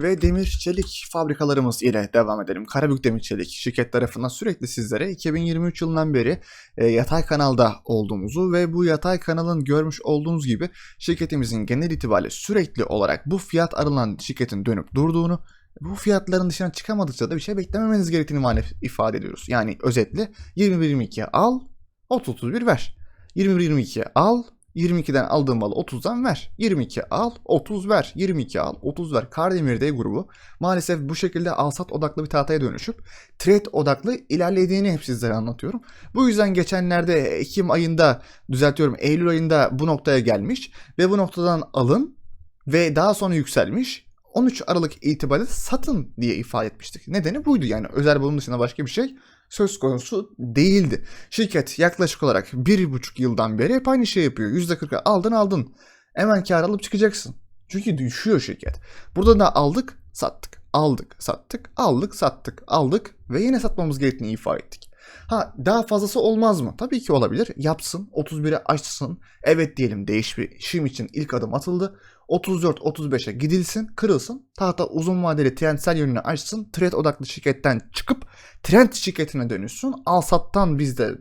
Ve demir çelik fabrikalarımız ile devam edelim. Karabük Demir Çelik şirket tarafından sürekli sizlere 2023 yılından beri e, yatay kanalda olduğumuzu ve bu yatay kanalın görmüş olduğunuz gibi şirketimizin genel itibariyle sürekli olarak bu fiyat arılan şirketin dönüp durduğunu bu fiyatların dışına çıkamadıkça da bir şey beklememeniz gerektiğini ifade ediyoruz. Yani özetle 21-22'ye al, 30-31 ver. 21-22'ye al, 22'den aldığın malı 30'dan ver. 22 al, 30 ver. 22 al, 30 ver. Kardemir D grubu maalesef bu şekilde alsat odaklı bir tahtaya dönüşüp trade odaklı ilerlediğini hep sizlere anlatıyorum. Bu yüzden geçenlerde Ekim ayında düzeltiyorum Eylül ayında bu noktaya gelmiş ve bu noktadan alın ve daha sonra yükselmiş. 13 Aralık itibariyle satın diye ifade etmiştik. Nedeni buydu yani özel bunun dışında başka bir şey söz konusu değildi. Şirket yaklaşık olarak bir buçuk yıldan beri hep aynı şey yapıyor. %40'a aldın aldın. Hemen kar alıp çıkacaksın. Çünkü düşüyor şirket. Burada da aldık sattık. Aldık sattık. Aldık sattık. Aldık ve yine satmamız gerektiğini ifade ettik. Ha daha fazlası olmaz mı? Tabii ki olabilir. Yapsın. 31'e açsın. Evet diyelim değişim için ilk adım atıldı. 34-35'e gidilsin, kırılsın. Tahta uzun vadeli trendsel yönünü açsın. Trend odaklı şirketten çıkıp trend şirketine dönüşsün. Al sattan biz de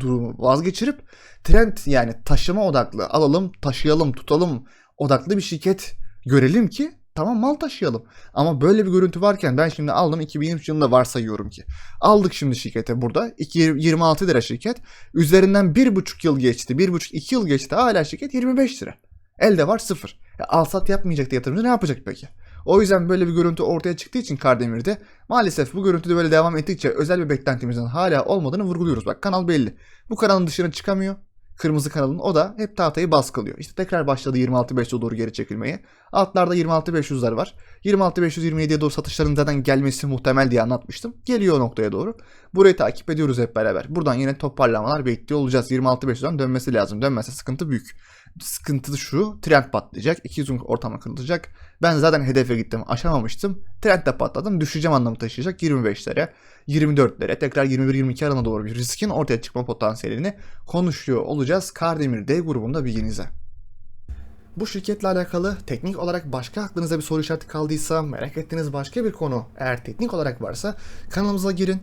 durumu vazgeçirip trend yani taşıma odaklı alalım, taşıyalım, tutalım odaklı bir şirket görelim ki tamam mal taşıyalım. Ama böyle bir görüntü varken ben şimdi aldım 2023 yılında varsayıyorum ki. Aldık şimdi şirkete burada. 2, 26 lira şirket. Üzerinden 1,5 yıl geçti. 1,5-2 yıl geçti. Hala şirket 25 lira. Elde var sıfır. Ya, alsat yapmayacak da yatırımcı ne yapacak peki? O yüzden böyle bir görüntü ortaya çıktığı için Kardemir'de maalesef bu görüntüde böyle devam ettikçe özel bir beklentimizin hala olmadığını vurguluyoruz. Bak kanal belli. Bu kanalın dışına çıkamıyor. Kırmızı kanalın o da hep tahtayı baskılıyor. İşte tekrar başladı 26.500'e doğru geri çekilmeye. Altlarda 26.500'ler var. 26.527'ye doğru satışların zaten gelmesi muhtemel diye anlatmıştım. Geliyor o noktaya doğru. Burayı takip ediyoruz hep beraber. Buradan yine toparlamalar bekliyor olacağız. 26.500'den dönmesi lazım. Dönmezse sıkıntı büyük. Sıkıntı şu. Trend patlayacak. 200 gün ortama kırılacak. Ben zaten hedefe gittim. Aşamamıştım. Trend de patladım. Düşeceğim anlamı taşıyacak 25'lere. 24'lere tekrar 21-22 arana doğru bir riskin ortaya çıkma potansiyelini konuşuyor olacağız. Kardemir D grubunda bilginize. Bu şirketle alakalı teknik olarak başka aklınıza bir soru işareti kaldıysa, merak ettiğiniz başka bir konu eğer teknik olarak varsa kanalımıza girin,